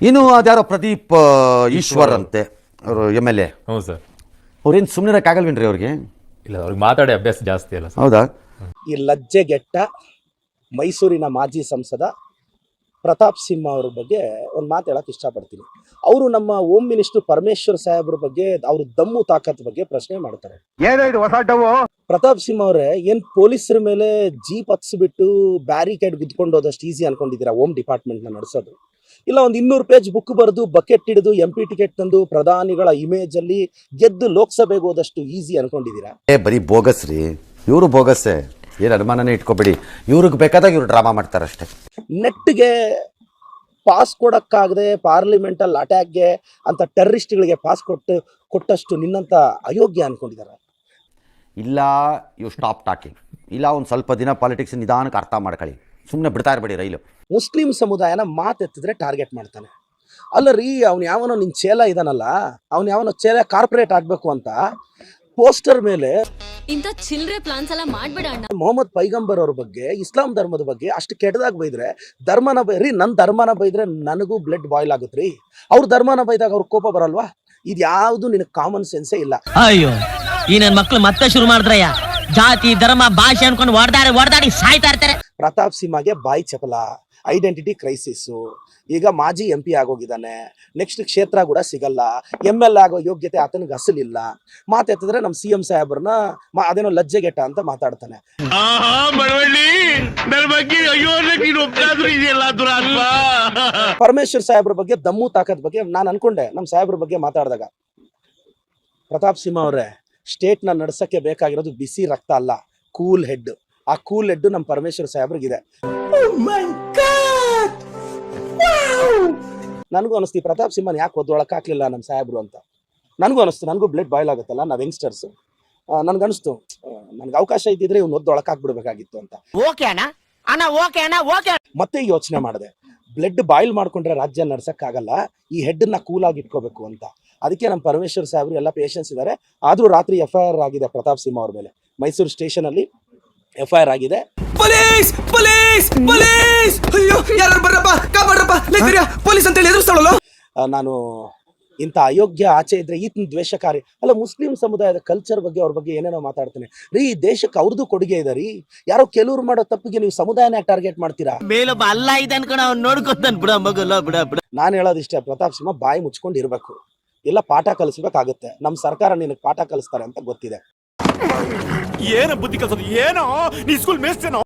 ಇನ್ನು ಅದ್ಯಾರೋ ಪ್ರದೀಪ್ ಈಶ್ವರ್. ಅಂತೆ ಅವರು ಎಂ ಎಲ್ ಎ. ಹ್ಞೂ ಸರ್. ಅವ್ರೇನು ಸುಮ್ಮನಿರಕ್ಕಾಗಲ್ವೇನ್ರಿ ಅವ್ರಿಗೆ? ಇಲ್ಲ ಅವ್ರಿಗೆ ಮಾತಾಡಿ ಅಭ್ಯಾಸ ಜಾಸ್ತಿ ಅಲ್ಲ ಸರ್. ಹೌದಾ? ಈ ಲಜ್ಜೆಗೆಟ್ಟ ಮೈಸೂರಿನ ಮಾಜಿ ಸಂಸದ ಪ್ರತಾಪ್ ಸಿಂಹ ಅವ್ರ ಬಗ್ಗೆ ಒಂದು ಮಾತು ಹೇಳಕ್ ಇಷ್ಟಪಡ್ತೀನಿ. ಅವರು ನಮ್ಮ ಹೋಮ್ ಮಿನಿಸ್ಟರ್ ಪರಮೇಶ್ವರ್ ಸಾಹೇಬ್ರ ಬಗ್ಗೆ ಅವ್ರ ದಮ್ಮು ತಾಕತ್ ಬಗ್ಗೆ ಪ್ರಶ್ನೆ ಮಾಡ್ತಾರೆ. ಪ್ರತಾಪ್ ಸಿಂಹ ಅವರೇ ಏನ್ ಪೊಲೀಸರ ಮೇಲೆ ಜೀಪ್ ಹತ್ಸ್ಬಿಟ್ಟು ಬ್ಯಾರಿಕೇಡ್ ಗುದ್ಕೊಂಡು ಹೋದಷ್ಟು ಈಸಿ ಅನ್ಕೊಂಡಿದ್ದೀರಾ ಹೋಮ್ ಡಿಪಾರ್ಟ್ಮೆಂಟ್ನ ನಡೆಸೋದು? ಇಲ್ಲ ಒಂದು ಇನ್ನೂರು ಪೇಜ್ ಬುಕ್ ಬರೆದು ಬಕೆಟ್ ಹಿಡಿದು ಎಂ ಪಿ ಟಿಕೆಟ್ ತಂದು ಪ್ರಧಾನಿಗಳ ಇಮೇಜ್ ಅಲ್ಲಿ ಗೆದ್ದು ಲೋಕಸಭೆಗೆ ಹೋದಷ್ಟು ಈಸಿ ಅನ್ಕೊಂಡಿದ್ದೀರಾ? ಏ ಬರೀ ಬೋಗಸ್ ರೀ. ಇವರು ಬೋಗಸ್ಸೇ ಏನು ಅನುಮಾನನೇ ಇಟ್ಕೋಬೇಡಿ. ಇವ್ರಿಗೆ ಬೇಕಾದಾಗ ಇವ್ರು ಡ್ರಾಮಾ ಮಾಡ್ತಾರಷ್ಟೇ. ನೆಟ್ಗೆ ಪಾಸ್ ಕೊಡೋಕ್ಕಾಗದೆ ಪಾರ್ಲಿಮೆಂಟಲ್ಲಿ ಅಟ್ಯಾಕ್ಗೆ ಅಂತ ಟೆರ್ರಿಸ್ಟ್ಗಳಿಗೆ ಪಾಸ್ ಕೊಟ್ಟು ಕೊಟ್ಟಷ್ಟು ನಿನ್ನಂಥ ಅಯೋಗ್ಯ ಅನ್ಕೊಂಡಿದ್ದಾರೆ. ಇಲ್ಲ ಯು ಸ್ಟಾಪ್ ಟಾಕಿಂಗ್ ಇಲ್ಲ ಒಂದು ಸ್ವಲ್ಪ ದಿನ ಪಾಲಿಟಿಕ್ಸ್ ನಿಧಾನಕ್ಕೆ ಅರ್ಥ ಮಾಡ್ಕೊಳ್ಳಿ. ಸುಮ್ಮನೆ ಬಿಡ್ತಾ ಇರಬೇಡಿ ರೈಲು. ಮುಸ್ಲಿಂ ಸಮುದಾಯನ ಮಾತೆತ್ತಿದ್ರೆ ಟಾರ್ಗೆಟ್ ಮಾಡ್ತಾನೆ. ಅಲ್ಲ ರೀ ಅವ್ನು ಯಾವನೋ ನಿನ್ನ ಚೇಲ ಇದಾನಲ್ಲ ಅವ್ನು ಯಾವನೋ ಚೇಲ ಕಾರ್ಪೊರೇಟ್ ಆಗಬೇಕು ಅಂತ ಪೋಸ್ಟರ್ ಮೇಲೆ ಇಂಥ ಚಿಲ್ರೆ ಪ್ಲಾನ್ಸ್ ಎಲ್ಲ ಮಾಡ್ಬೇಡ ಅಣ್ಣ. ಮೊಹಮ್ಮದ್ ಪೈಗಂಬರ್ ಅವ್ರ ಬಗ್ಗೆ ಇಸ್ಲಾಂ ಧರ್ಮದ ಬಗ್ಗೆ ಅಷ್ಟು ಕೆಟ್ಟದಾಗ ಬೈದ್ರೆ ಧರ್ಮನ ಬೈರಿ ನನ್ನ ಧರ್ಮನ ಬೈದ್ರೆ ನನಗೂ ಬ್ಲಡ್ ಬಾಯ್ಲ್ ಆಗುತ್ತೆ ರೀ. ಅವ್ರ ಧರ್ಮನ ಬೈದಾಗ ಅವ್ರ ಕೋಪ ಬರಲ್ವಾ? ಇದು ಯಾವುದು ನಿನಗೆ ಕಾಮನ್ ಸೆನ್ಸೇ ಇಲ್ಲ. ಅಯ್ಯೋ ಈ ನನ್ ಮಕ್ಳು ಮತ್ತೆ ಶುರು ಮಾಡಿದ್ರಯ್ಯ. ಜಾತಿ ಧರ್ಮ ಭಾಷೆ ಅನ್ಕೊಂಡು ಹೊಡೆದಾಡಿ ಹೊಡೆದಾಡಿ ಸಾಯ್ತಾ ಇರ್ತಾರೆ. ಪ್ರತಾಪ್ ಸಿಂಹಗೆ ಬಾಯಿ ಚಪಲ ಐಡೆಂಟಿಟಿ ಕ್ರೈಸಿಸ್ಸು ಈಗ ಮಾಜಿ ಎಂ ಪಿ ಆಗೋಗಿದ್ದಾನೆ. ನೆಕ್ಸ್ಟ್ ಕ್ಷೇತ್ರ ಕೂಡ ಸಿಗಲ್ಲ. ಎಂ ಎಲ್ ಆಗೋ ಯೋಗ್ಯತೆ ಆತನಿಗೆ ಅಸಲಿಲ್ಲ. ಮಾತೆತ್ತಿದ್ರೆ ನಮ್ಮ ಸಿ ಎಂ ಸಾಹೇಬ್ರನ್ನ ಅದೇನೋ ಲಜ್ಜೆಗೆಟ್ಟ ಅಂತ ಮಾತಾಡ್ತಾನೆ. ಪರಮೇಶ್ವರ್ ಸಾಹೇಬ್ರ ಬಗ್ಗೆ ದಮ್ಮು ತಾಕತ್ ಬಗ್ಗೆ ನಾನು ಅನ್ಕೊಂಡೆ ನಮ್ಮ ಸಾಹೇಬ್ರ ಬಗ್ಗೆ ಮಾತಾಡಿದಾಗ. ಪ್ರತಾಪ್ ಸಿಂಹ ಅವರೇ ಸ್ಟೇಟ್ನ ನಡ್ಸಕ್ಕೆ ಬೇಕಾಗಿರೋದು ಬಿಸಿ ರಕ್ತ ಅಲ್ಲ ಕೂಲ್ ಹೆಡ್ ಆ ಕೂಲ್ ಹೆಡ್ ನಮ್ಮ ಪರಮೇಶ್ವರ್ ಸಾಹೇಬ್ರಿಗಿದೆ. ನನಗೂ ಅನಿಸ್ತು ಪ್ರತಾಪ್ ಸಿಂಹನ್ ಯಾಕೆ ಒದ್ದೊಳಕ್ ಹಾಕ್ಲಿಲ್ಲ ನಮ್ಮ ಸಾಹೇಬ್ರು ಅಂತ? ನನಗೂ ಅನಿಸ್ತು ನನಗೂ ಬ್ಲಡ್ ಬಾಯ್ಲ್ ಆಗುತ್ತಲ್ಲ ನಾವು ಯಂಗ್ಸ್ಟರ್ಸ್ ಅನಿಸ್ತು ನನ್ಗೆ ಅವಕಾಶ ಇದ್ದಿದ್ರೆ ಇವ್ನು ಒದ್ದೊಳಕ್ ಹಾಕ್ಬಿಡ್ಬೇಕಾಗಿತ್ತು ಅಂತ. ಓಕೆ ಅಣ್ಣ. ಅಣ್ಣ ಓಕೆ ಅಣ್ಣ ಓಕೆ ಮತ್ತೆ ಯೋಚನೆ ಮಾಡಿದೆ. ಬ್ಲಡ್ ಬಾಯ್ಲ್ ಮಾಡ್ಕೊಂಡ್ರೆ ರಾಜ್ಯ ನಡ್ಸಕ್ಕಾಗಲ್ಲ ಈ ಹೆಡ್ನ ಕೂಲಾಗಿ ಇಟ್ಕೋಬೇಕು ಅಂತ. ಅದಕ್ಕೆ ನಮ್ಮ ಪರಮೇಶ್ವರ್ ಸಾಹೇಬ್ರು ಎಲ್ಲ ಪೇಷನ್ಸ್ ಇದ್ದಾರೆ ಆದ್ರೂ ರಾತ್ರಿ ಎಫ್ ಐ ಆರ್ ಆಗಿದೆ ಪ್ರತಾಪ್ ಸಿಂಹ ಅವ್ರ ಮೇಲೆ. ಮೈಸೂರು ಸ್ಟೇಷನ್ ಅಲ್ಲಿ ಎಫ್ ಐ ಆರ್ ಆಗಿದೆ. Police police police! ಅಯ್ಯೋ ಯಾರು ಬರ್ರಪ್ಪ ಕಾಪಾಡ್ರಪ್ಪ ಪೊಲೀಸ್ ಅಂತ ಹೇಳಿ ಎದುರಿಸ್ತಾಳಲ್ಲ ನಾನು ಇಂಥ ಅಯೋಗ್ಯ ಆಚೆ ಇದ್ರೆ ಈತನ ದ್ವೇಷಕಾರಿ. ಅಲ್ಲ ಮುಸ್ಲಿಂ ಸಮುದಾಯದ ಕಲ್ಚರ್ ಬಗ್ಗೆ ಅವ್ರ ಬಗ್ಗೆ ಏನೇನೋ ಮಾತಾಡ್ತೇನೆ. ರೀ ಈ ದೇಶಕ್ಕೆ ಅವ್ರದ್ದು ಕೊಡುಗೆ ಇದೆ ರೀ. ಯಾರೋ ಕೆಲವ್ರು ಮಾಡೋ ತಪ್ಪಿಗೆ ನೀವು ಸಮುದಾಯನ ಟಾರ್ಗೆಟ್ ಮಾಡ್ತೀರಾ? ಮೇಲೊಬ್ಬ ಅಲ್ಲ ಇದೆ ಅನ್ಕೊಂಡು ಅವ್ನು ನೋಡ್ಕೊತಾನೆ ಬಿಡ ಮಗಲ್ಲ ಬಿಡ ಬಿಡ. ನಾನು ಹೇಳೋದಿಷ್ಟೇ ಪ್ರತಾಪ್ ಸಿಂಹ ಬಾಯಿ ಮುಚ್ಕೊಂಡು ಇರಬೇಕು ಎಲ್ಲ ಪಾಠ ಕಲಿಸ್ಬೇಕಾಗುತ್ತೆ. ನಮ್ಮ ಸರ್ಕಾರ ನಿನಗೆ ಪಾಠ ಕಲಿಸ್ತಾರೆ ಅಂತ ಗೊತ್ತಿದೆ. ಏನ ಬುದ್ಧಿ ಕಲ್ಸೋದು? ಏನೋ? ನೀ ಸ್ಕೂಲ್ ಮೇಸ್ತೇನೋ